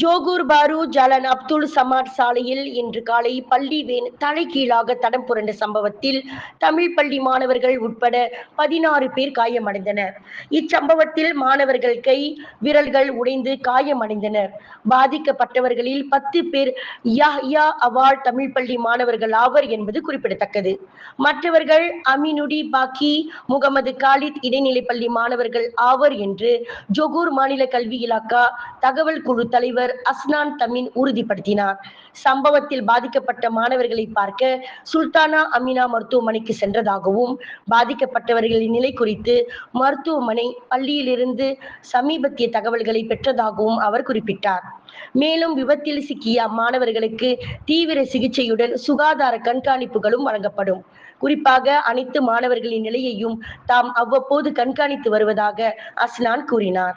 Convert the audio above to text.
Johor பாரு ஜலன் அப்துல் சமாட் சாலையில் இன்று காலை பள்ளி வேன் தலைகீழாக தடம் புரண்ட சம்பவத்தில் தமிழ் பள்ளி மாணவர்கள் உட்பட பதினாறு பேர் காயமடைந்தனர். இச்சம்பவத்தில் மாணவர்கள் கை விரல்கள் உடைந்து காயமடைந்தனர். பாதிக்கப்பட்டவர்களில் பத்து பேர் யஹ்யா அவால் தமிழ் பள்ளி மாணவர்கள் ஆவர் என்பது குறிப்பிடத்தக்கது. மற்றவர்கள் அமினுடி பாக்கி முகமது காலித் இடைநிலை பள்ளி மாணவர்கள் ஆவர் என்று ஜொகூர் மாநில கல்வி இலாக்கா தகவல் குழு தலைவர் அஸ்னான் தமின் உறுதிப்படுத்தினார். சம்பவத்தில் பாதிக்கப்பட்ட மாணவர்களை பார்க்க சுல்தானா அமினா மருத்துவமனைக்கு சென்றதாகவும் பாதிக்கப்பட்டவர்களின் நிலை குறித்து மருத்துவமனை பள்ளியிலிருந்து சமீபத்திய தகவல்களை பெற்றதாகவும் அவர் குறிப்பிட்டார். மேலும் விபத்தில் சிக்கிய அம்மாணவர்களுக்கு தீவிர சிகிச்சையுடன் சுகாதார கண்காணிப்புகளும் வழங்கப்படும். குறிப்பாக அனைத்து மாணவர்களின் நிலையையும் தாம் அவ்வப்போது கண்காணித்து வருவதாக அஸ்னான் கூறினார்.